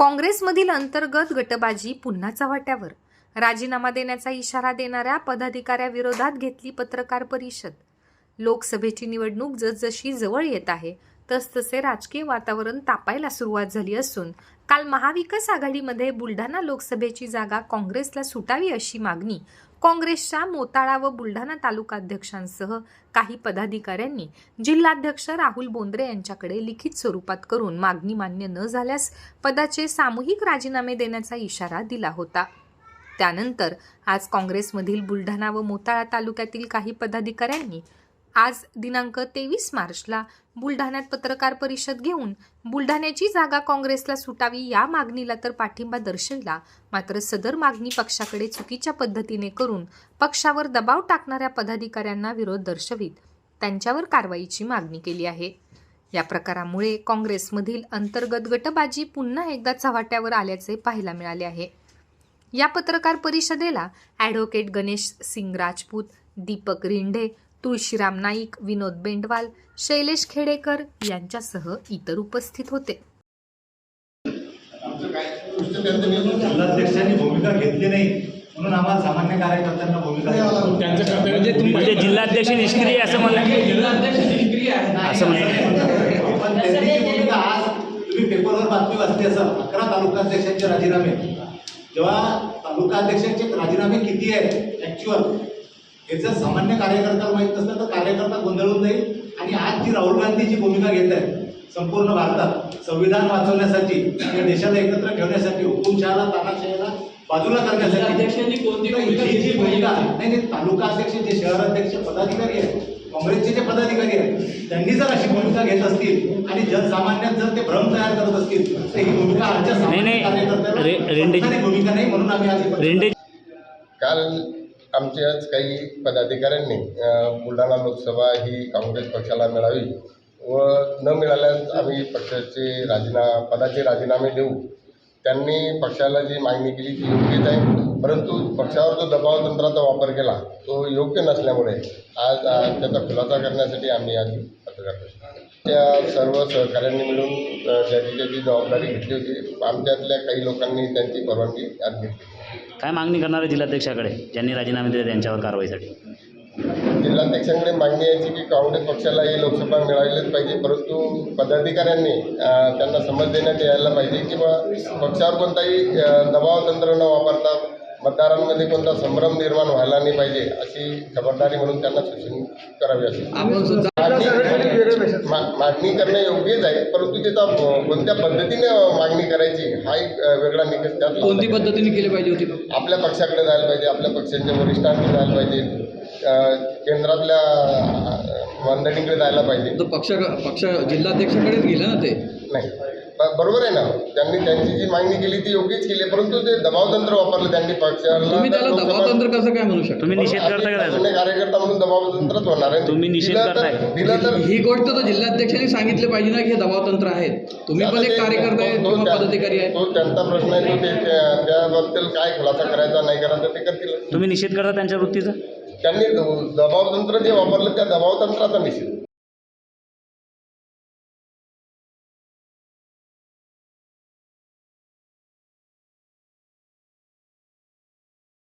काँग्रेसमधील अंतर्गत गटबाजी पुन्हा चव्हाट्यावर. राजीनामा देण्याचा इशारा देणाऱ्या पदाधिकाऱ्याविरोधात घेतली पत्रकार परिषद. लोकसभेची निवडणूक जसजशी जवळ येत आहे तसतसे राजकीय वातावरण तापायला सुरुवात झाली असून काल महाविकास आघाडीमध्ये बुलढाणा लोकसभेची जागा काँग्रेसला सुटावी अशी मागणी काँग्रेसच्या मोताळा व बुलढाणा तालुकाध्यक्षांसह काही पदाधिकाऱ्यांनी जिल्हाध्यक्ष राहुल बोंद्रे यांच्याकडे लिखित स्वरूपात करून मागणी मान्य न झाल्यास पदाचे सामूहिक राजीनामे देण्याचा इशारा दिला होता. त्यानंतर आज काँग्रेसमधील बुलढाणा व मोताळा तालुक्यातील काही पदाधिकाऱ्यांनी आज दिनांक तेवीस मार्चला बुलढाण्यात पत्रकार परिषद घेऊन बुलढाण्याची जागा काँग्रेसला सुटावी या मागणीला तर पाठिंबा दर्शविला मात्र सदर मागणी पक्षाकडे चुकीच्या पद्धतीने करून पक्षावर दबाव टाकणाऱ्या पदाधिकाऱ्यांना विरोध दर्शवित त्यांच्यावर कारवाईची मागणी केली आहे. या प्रकारामुळे काँग्रेसमधील अंतर्गत गटबाजी पुन्हा एकदा चव्हाट्यावर आल्याचे पाहायला मिळाले आहे. या पत्रकार परिषदेला ॲडव्होकेट गणेश सिंग राजपूत दीपक रिंढे तुळशीराम नाईक विनोद बेंडवाल शैलेश खेडेकर यांच्यासह इतर उपस्थित होते. जिल्हाध्यक्षांनी भूमिका घेतली नाही म्हणून आम्हाला सामान्य कार्यकर्त्यांना भूमिका घ्यावी लागते. त्यांचं कर्तव्य म्हणजे म्हणजे जिल्हाध्यक्ष निष्क्रिय असं म्हणलं जिल्हाध्यक्ष निष्क्रिय आहे. असं म्हणलं पण त्यांनी जी भूमिका आज तुम्ही पेपरवर बातमी वाचली असाल अकरा तालुकाध्यक्षांचे राजीनामे. जेव्हा तालुकाध्यक्षांचे राजीनामे किती आहेत ऍक्च्युअल हे जर सामान्य कार्यकर्त्याला माहीत नसलं तर कार्यकर्ता गोंधळून जाईल आणि आज जी राहुल गांधी जी भूमिका घेत आहेत संपूर्ण भारतात संविधान वाचवण्यासाठी या देशाला एकत्र ठेवण्यासाठी हुकुमशहाला तानाशाहीला बाजूला करण्यासाठी जिल्हाध्यक्षांनी कोणती भूमिका ही जी भूमिका? नाही नाही तालुका अध्यक्ष जे शहराध्यक्ष पदाधिकारी आहेत काँग्रेसचे जे पदाधिकारी आहेत त्यांनी जर अशी भूमिका घेत असतील आणि जनसामान्यात जर ते भ्रम तयार करत असतील तर ही भूमिका आमच्या सामान्य नाही, नाही. कार्यकर्त्याला भूमिका नाही म्हणून आम्ही आज काल आमच्याच काही पदाधिकाऱ्यांनी बुलढाणा लोकसभा ही काँग्रेस पक्षाला मिळावी व न मिळाल्यास आम्ही पक्षाचे राजीना पदाचे राजीनामे देऊ. त्यांनी पक्षाला जी मागणी केली ती योग्यच आहे. परंतु पक्षावर जो दबाव तंत्राचा वापर केला तो योग्य नसल्यामुळे आज त्याचा खुलासा करण्यासाठी आम्ही आज पत्रकार त्या सर्व सहकाऱ्यांनी मिळून ज्याची ज्याची जबाबदारी घेतली होती आमच्यातल्या काही लोकांनी त्यांची परवानगी आज घेतली. काय मागणी करणार आहे जिल्हाध्यक्षाकडे? ज्यांनी राजीनामे दिले त्यांच्यावर कारवाईसाठी. जिल्हाध्यक्षांकडे मागणी यायची की काँग्रेस पक्षाला ही लोकसभा मिळालीच पाहिजे परंतु पदाधिकाऱ्यांनी त्यांना समज देण्यात यायला पाहिजे किंवा पक्षावर कोणताही दबाव तंत्र न वापरता मतदारांमध्ये कोणता संभ्रम निर्माण व्हायला नाही पाहिजे अशी खबरदारी म्हणून त्यांना सूचना करावी अशी. मागणी करणे योग्यच आहे परंतु त्याचा कोणत्या पद्धतीने मागणी करायची हा एक वेगळा निकष त्यात कोणती पद्धतीने केली पाहिजे होती? आपल्या पक्षाकडे जायला पाहिजे आपल्या पक्षांच्या वरिष्ठांकडे जायला पाहिजे केंद्रातल्या मंडळींकडे जायला पाहिजे. पक्ष पक्ष जिल्हाध्यक्षाकडेच गेलं ना ते? नाही. बरोबर आहे ना? त्यांनी त्यांची जी मागणी केली ती योग्यच केली परंतु ते दबावतंत्र वापरलं त्यांनी पक्षाला तुम्ही त्याला लोकसभा- दबावतंत्र कसं काय म्हणू शकता? तुम्ही निषेध करता का सामान्य त्याचा कार्यकर्ता म्हणून दबावतंत्रच होणार आहे. तुम्ही निषेध दिलं तर- करताय. दिलं तर ही गोष्ट तर जिल्हाध्यक्षांनी सांगितले पाहिजे ना की हे दबावतंत्र आहेत. तुम्ही पण एक कार्यकर्ता आहेत तो- तो किंवा त्या- पदाधिकारी आहेत. तो त्यांचा प्रश्न आहे तो ते त्या- त्याबद्दल काय खुलासा करायचा नाही करायचा ते करतील. तुम्ही निषेध करता त्यांच्या वृत्तीचा? त्यांनी द- दबावतंत्र जे वापरलं त्या दबावतंत्राचा निषेध.